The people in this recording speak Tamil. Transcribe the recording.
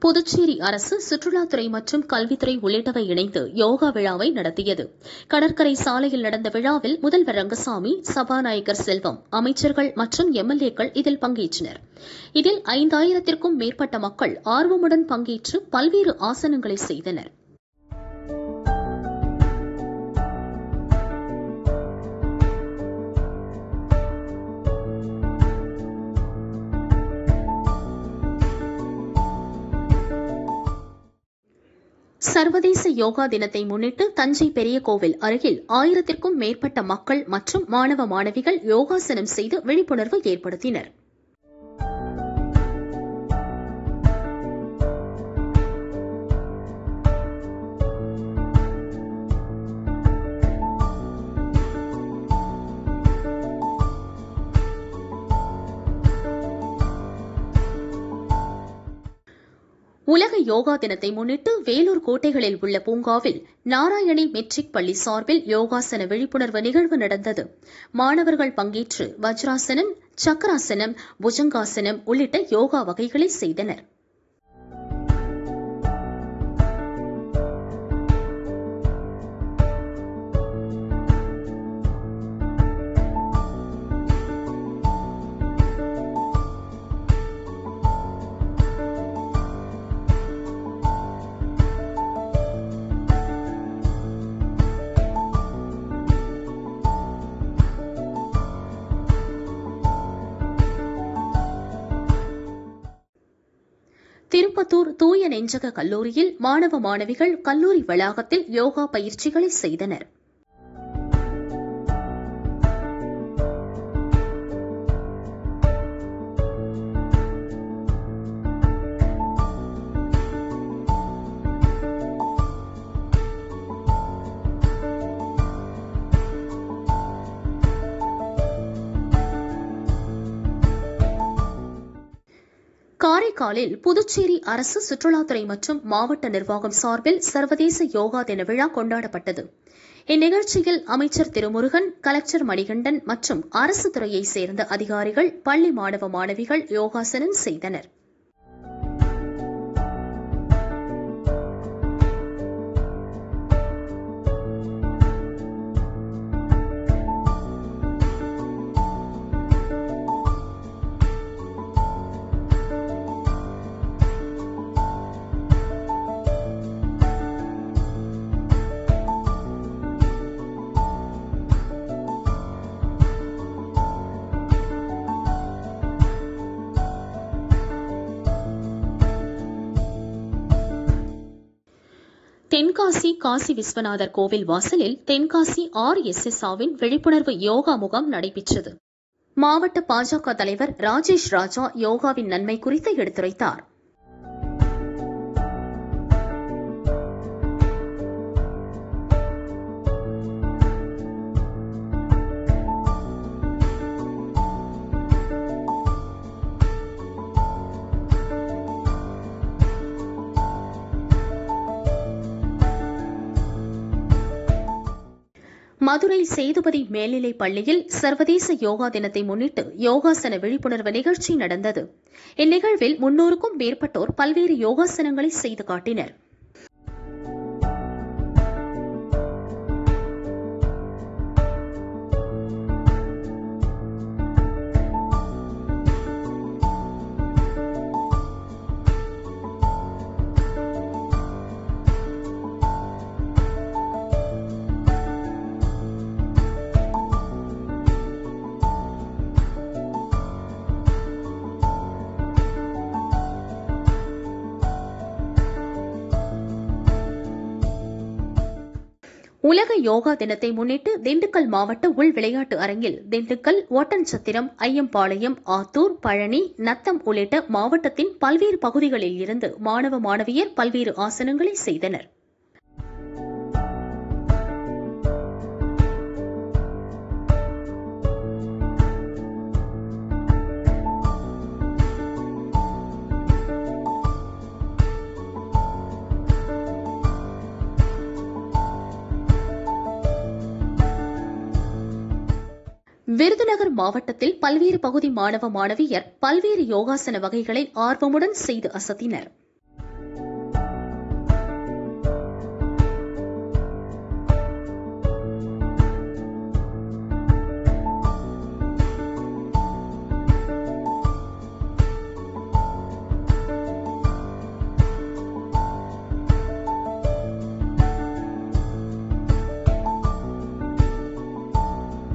புதுச்சேரி அரசு சுற்றுலாத்துறை மற்றும் கல்வித்துறை உள்ளிட்டவை இணைந்து யோகா விழாவை நடத்தியது. கடற்கரை சாலையில் நடந்த விழாவில் முதல்வர் ரங்கசாமி சபாநாயகர் செல்வம் அமைச்சர்கள் மற்றும் எம்எல்ஏக்கள் இதில் பங்கேற்றனர். இதில் ஐந்தாயிரத்திற்கும் மேற்பட்ட மக்கள் ஆர்வமுடன் பங்கேற்று பல்வேறு ஆசனங்களை செய்தனர். சர்வதேச யோகா தினத்தை முன்னிட்டு தஞ்சை பெரிய கோவில் அருகில் ஆயிரத்திற்கும் மேற்பட்ட மக்கள் மற்றும் மாணவ மாணவிகள் யோகாசனம் செய்து விழிப்புணர்வு ஏற்படுத்தினர். உலக யோகா தினத்தை முன்னிட்டு வேலூர் கோட்டைகளில் உள்ள பூங்காவில் நாராயணி மெட்ரிக் பள்ளி சார்பில் யோகாசன விழிப்புணர்வு நிகழ்வு நடந்தது. மாணவர்கள் பங்கேற்று வஜ்ராசனம் சக்கராசனம் புஜங்காசனம் உள்ளிட்ட யோகா வகைகளை செய்தனர். திருப்பத்தூர் தூய நெஞ்சக கல்லூரியில் மாணவ மாணவிகள் கல்லூரி வளாகத்தில் யோகா பயிற்சிகளை செய்தனர். காரைக்காலில் புதுச்சேரி அரசு சுற்றுலாத்துறை மற்றும் மாவட்ட நிர்வாகம் சார்பில் சர்வதேச யோகா தின விழா கொண்டாடப்பட்டது. இந்நிகழ்ச்சியில் அமைச்சர் திருமுருகன் கலெக்டர் மணிகண்டன் மற்றும் அரசு துறையைச் சேர்ந்த அதிகாரிகள் பள்ளி மாணவ மாணவிகள் யோகாசனம் செய்தனர். தென்காசி காசி விஸ்வநாதர் கோவில் வாசலில் Tenkasi R S S Aavin விழிப்புணர்வு யோகா முகாம் நடைபெற்றது. மாவட்ட பாஜக தலைவர் ராஜேஷ் ராஜா யோகாவின் நன்மை குறித்து எடுத்துரைத்தார். மதுரை சேதுபதி மேல்நிலைப் பள்ளியில் சர்வதேச யோகா தினத்தை முன்னிட்டு யோகாசன விழிப்புணர்வு நிகழ்ச்சி நடந்தது. இந்நிகழ்வில் முன்னூறுக்கும் மேற்பட்டோர் பல்வேறு யோகாசனங்களை செய்து காட்டினர். உலக யோகா தினத்தை முன்னிட்டு திண்டுக்கல் மாவட்ட உள் விளையாட்டு அரங்கில் திண்டுக்கல் ஓட்டன்சத்திரம் ஐயம்பாளையம் ஆத்தூர் பழனி நத்தம் உள்ளிட்ட மாவட்டத்தின் பல்வேறு பகுதிகளில் இருந்து மாணவ மாணவியர் பல்வேறு ஆசனங்களை செய்தனர். விருதுநகர் மாவட்டத்தில் பல்வேறு பகுதி மாணவ மாணவியர் பல்வேறு யோகாசன வகைகளை ஆர்வமுடன் செய்து அசத்தினர்.